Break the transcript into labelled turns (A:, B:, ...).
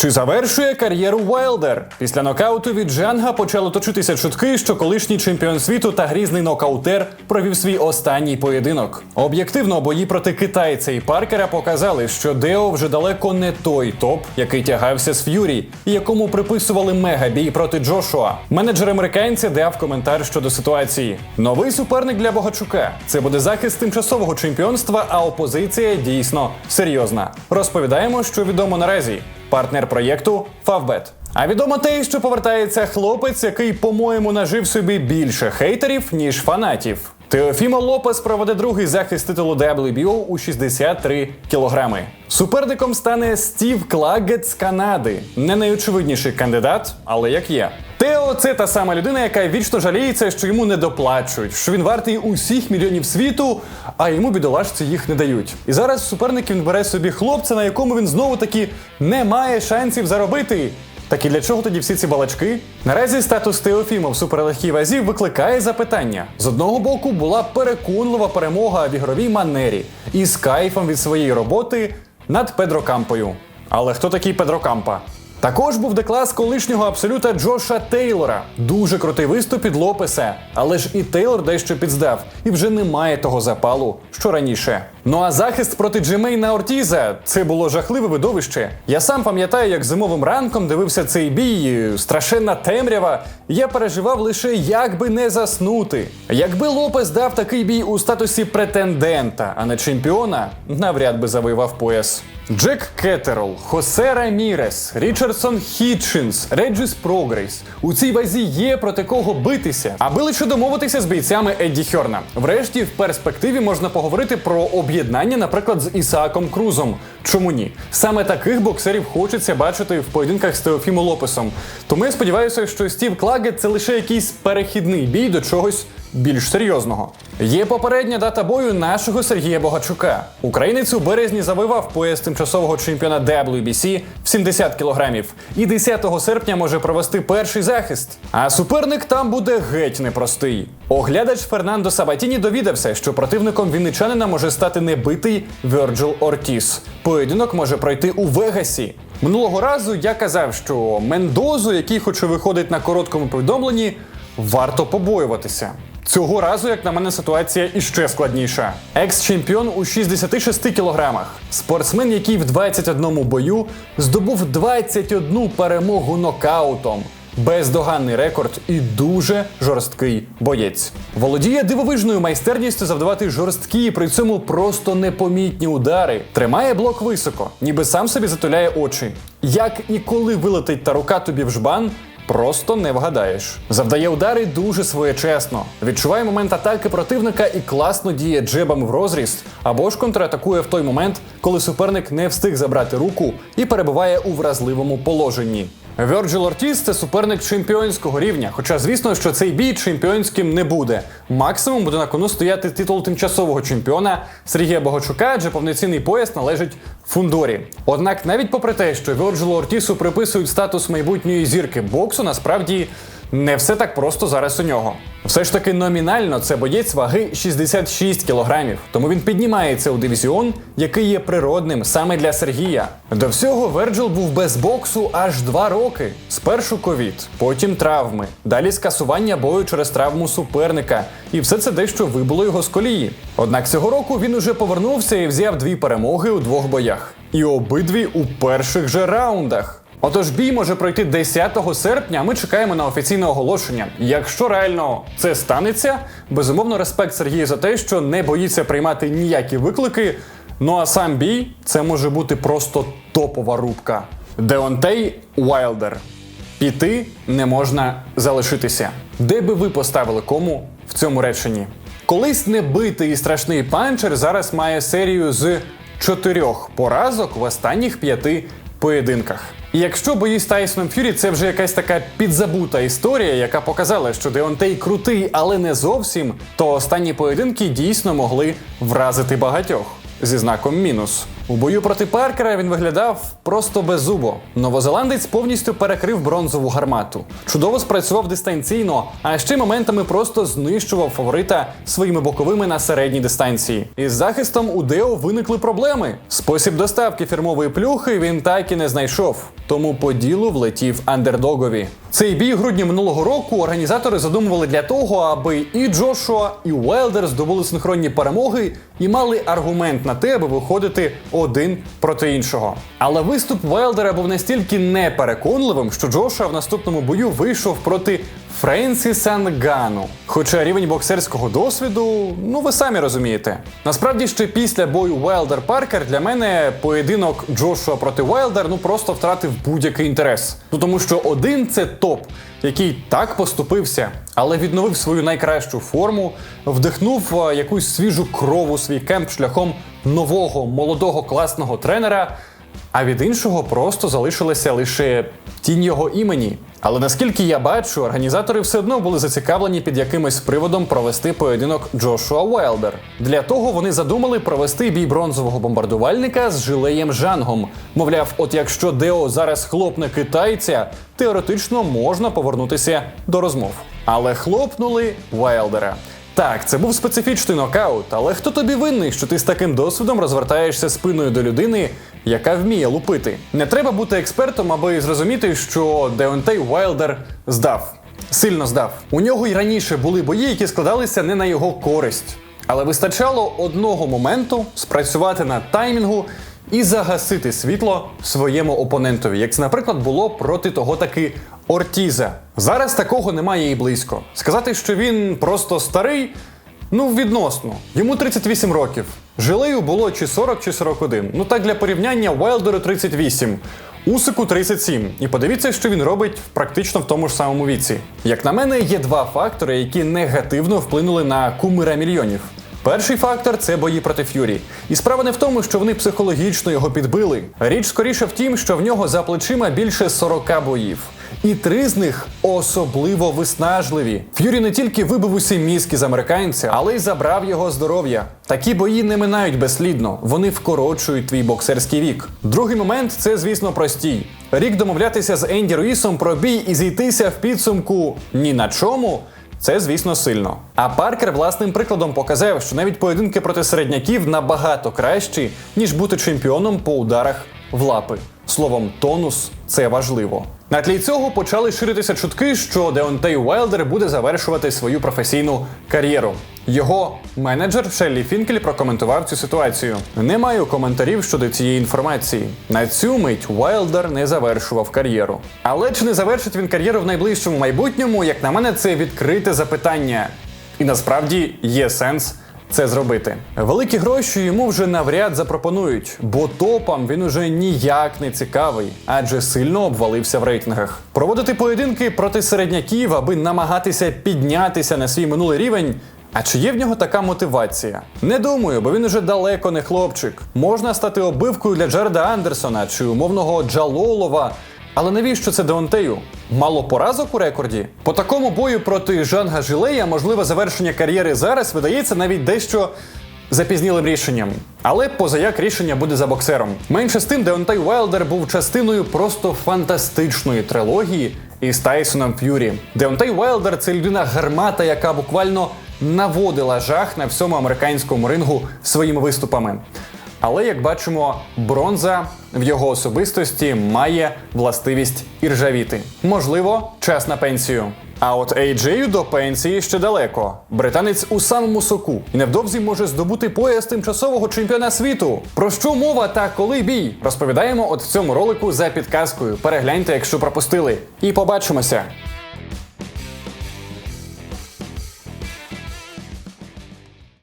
A: Чи завершує кар'єру Уайлдер? Після нокауту від Джанга почали точитися чутки, що колишній чемпіон світу та грізний нокаутер провів свій останній поєдинок. Об'єктивно, бої проти китайця і Паркера показали, що Део вже далеко не той топ, який тягався з Ф'юрі, і якому приписували мегабій проти Джошуа. Менеджер американця дав коментар щодо ситуації. Новий суперник для Богачука. Це буде захист тимчасового чемпіонства, а опозиція дійсно серйозна. Розповідаємо, що відомо наразі. Партнер проєкту Фавбет. А відомо те, що повертається хлопець, який, по-моєму, нажив собі більше хейтерів, ніж фанатів. Теофімо Лопес проведе другий захист титулу WBO у 63 кілограми. Суперником стане Стів Клагет з Канади. Не найочевидніший кандидат, але як є. Тео це та сама людина, яка вічно жаліється, що йому не доплачують, що він вартий усіх мільйонів світу, а йому бідолашці їх не дають. І зараз суперник він бере собі хлопця, на якому він знову таки не має шансів заробити. Так і для чого тоді всі ці балачки? Наразі статус Теофіма в суперлегкій вазі викликає запитання. З одного боку була переконлива перемога в ігровій манері і з кайфом від своєї роботи над Педро Кампою. Але хто такий Педро Кампа? Також був деклас колишнього абсолюта Джоша Тейлора. Дуже крутий виступ від Лопеса. Але ж і Тейлор дещо підздав, і вже немає того запалу, що раніше. Ну а захист проти Джемейна Ортіза це було жахливе видовище. Я сам пам'ятаю, як зимовим ранком дивився цей бій, страшенна темрява. Я переживав лише як би не заснути. Якби Лопес дав такий бій у статусі претендента, а не чемпіона, навряд би завоював пояс. Джек Кеттерол, Хосе Рамірес, Річардсон Хітчинс, Реджіс Прогрейс. У цій вазі є проти кого битися, аби лише домовитися з бійцями Едді Хьорна. Врешті, в перспективі можна поговорити про об'єднання, наприклад, з Ісааком Крузом. Чому ні? Саме таких боксерів хочеться бачити в поєдинках з Теофімо Лопесом. Тому я сподіваюся, що Стів Клагет це лише якийсь перехідний бій до чогось більш серйозного. Є попередня дата бою нашого Сергія Богачука. Українець у березні завоював пояс тимчасового чемпіона WBC в 70 кілограмів. І 10 серпня може провести перший захист. А суперник там буде геть непростий. Оглядач Фернандо Сабатіні довідався, що противником вінничанина може стати небитий Верджил Ортіс. Поєдинок може пройти у Вегасі. Минулого разу я казав, що Мендозу, який хоче виходить на короткому повідомленні, варто побоюватися. Цього разу, як на мене, ситуація іще складніша. Екс-чемпіон у 66 кілограмах. Спортсмен, який в 21 бою здобув 21 перемогу нокаутом. Бездоганний рекорд і дуже жорсткий боєць. Володіє дивовижною майстерністю завдавати жорсткі, і при цьому просто непомітні удари. Тримає блок високо, ніби сам собі затуляє очі. Як і коли вилетить та рука тобі в жбан, Просто не вгадаєш. Завдає удари дуже своєчесно. Відчуває момент атаки противника і класно діє джебами в розріз, або ж контратакує в той момент, коли суперник не встиг забрати руку і перебуває у вразливому положенні. Верджил Ортіс це суперник чемпіонського рівня. Хоча, звісно, що цей бій чемпіонським не буде. Максимум буде на кону стояти титул тимчасового чемпіона Сергія Богачука, адже повноцінний пояс належить Фундорі. Однак, навіть попри те, що Верджилу Ортісу приписують статус майбутньої зірки боксу, насправді. Не все так просто зараз у нього. Все ж таки номінально це боєць ваги 66 кілограмів, тому він піднімається у дивізіон, який є природним саме для Сергія. До всього Верджил був без боксу аж два роки. Спершу ковід, потім травми, далі скасування бою через травму суперника. І все це дещо вибуло його з колії. Однак цього року він уже повернувся і взяв дві перемоги у двох боях. І обидві у перших же раундах. Отож, бій може пройти 10 серпня. Ми чекаємо на офіційне оголошення. Якщо реально це станеться, безумовно, респект Сергію за те, що не боїться приймати ніякі виклики. Ну а сам бій це може бути просто топова рубка. Деонтей Уайлдер. Піти не можна залишитися. Де би ви поставили кому в цьому реченні? Колись небитий і страшний панчер зараз має серію з чотирьох поразок в останніх п'яти поєдинках. І якщо бої з Тайсоном Фюрі це вже якась така підзабута історія, яка показала, що Деонтей крутий, але не зовсім, то останні поєдинки дійсно могли вразити багатьох зі знаком мінус. У бою проти Паркера він виглядав просто беззубо. Новозеландець повністю перекрив бронзову гармату. Чудово спрацював дистанційно, а ще моментами просто знищував фаворита своїми боковими на середній дистанції. Із захистом у Део виникли проблеми. Спосіб доставки фірмової плюхи він так і не знайшов. Тому по ділу влетів андердогові. Цей бій грудні минулого року організатори задумували для того, аби і Джошуа, і Уайлдер здобули синхронні перемоги і мали аргумент на те, аби виходити один проти іншого. Але виступ Уайлдера був настільки непереконливим, що Джошуа в наступному бою вийшов проти Френсіса Нгану. Хоча рівень боксерського досвіду, ну ви самі розумієте. Насправді ще після бою Уайлдер Паркер для мене поєдинок Джошуа проти Уайлдер ну просто втратив будь-який інтерес. Ну тому що один це топ, який так поступився, але відновив свою найкращу форму, вдихнув якусь свіжу кров у свій кемп шляхом нового молодого класного тренера. А від іншого просто залишилася лише тінь його імені. Але наскільки я бачу, організатори все одно були зацікавлені під якимось приводом провести поєдинок Джошуа Уайлдер. Для того вони задумали провести бій бронзового бомбардувальника з жилеєм Жангом. Мовляв, от якщо Део зараз хлопне китайця, теоретично можна повернутися до розмов. Але хлопнули Уайлдера. Так, це був специфічний нокаут, але хто тобі винний, що ти з таким досвідом розвертаєшся спиною до людини, яка вміє лупити? Не треба бути експертом, аби зрозуміти, що Деонтей Уайлдер здав. Сильно здав. У нього й раніше були бої, які складалися не на його користь. Але вистачало одного моменту спрацювати на таймінгу і загасити світло своєму опонентові, як це, наприклад, було проти того таки Ортіза. Зараз такого немає і близько. Сказати, що він просто старий, ну відносно. Йому 38 років. Жилею було чи 40, чи 41. Ну так для порівняння Уайлдеру 38. Усику 37. І подивіться, що він робить практично в тому ж самому віці. Як на мене, є два фактори, які негативно вплинули на кумира мільйонів. Перший фактор це бої проти Ф'юрі. І справа не в тому, що вони психологічно його підбили. Річ скоріше в тім, що в нього за плечима більше 40 боїв. І три з них особливо виснажливі. Ф'юрі не тільки вибив усі мізки з американця, але й забрав його здоров'я. Такі бої не минають безслідно, вони вкорочують твій боксерський вік. Другий момент це, звісно, простій. Рік домовлятися з Енді Руїсом про бій і зійтися в підсумку ні на чому. Це, звісно, сильно. А Паркер власним прикладом показав, що навіть поєдинки проти середняків набагато кращі, ніж бути чемпіоном по ударах в лапи. Словом, тонус це важливо. На тлі цього почали ширитися чутки, що Деонтей Уайлдер буде завершувати свою професійну кар'єру. Його менеджер Шеллі Фінкель прокоментував цю ситуацію. Не маю коментарів щодо цієї інформації. На цю мить Уайлдер не завершував кар'єру. Але чи не завершить він кар'єру в найближчому майбутньому, як на мене, це відкрите запитання. І насправді є сенс це зробити. Великі гроші йому вже навряд запропонують, бо топам він уже ніяк не цікавий, адже сильно обвалився в рейтингах. Проводити поєдинки проти середняків, аби намагатися піднятися на свій минулий рівень. А чи є в нього така мотивація? Не думаю, бо він уже далеко не хлопчик. Можна стати оббивкою для Джареда Андерсона чи умовного Джалолова. Але навіщо це Деонтею? Мало поразок у рекорді? По такому бою проти Жанга Жилея можливе завершення кар'єри зараз видається навіть дещо запізнілим рішенням. Але позаяк рішення буде за боксером. Менше з тим, Деонтай Уайлдер був частиною просто фантастичної трилогії із Тайсоном Ф'юрі. Деонтай Уайлдер це людина гармата, яка буквально наводила жах на всьому американському рингу своїми виступами. Але як бачимо, бронза в його особистості має властивість іржавіти. Можливо, час на пенсію. А от AJ до пенсії ще далеко. Британець у самому соку і невдовзі може здобути пояс тимчасового чемпіона світу. Про що мова та коли бій? Розповідаємо от в цьому ролику за підказкою. Перегляньте, якщо пропустили. І побачимося.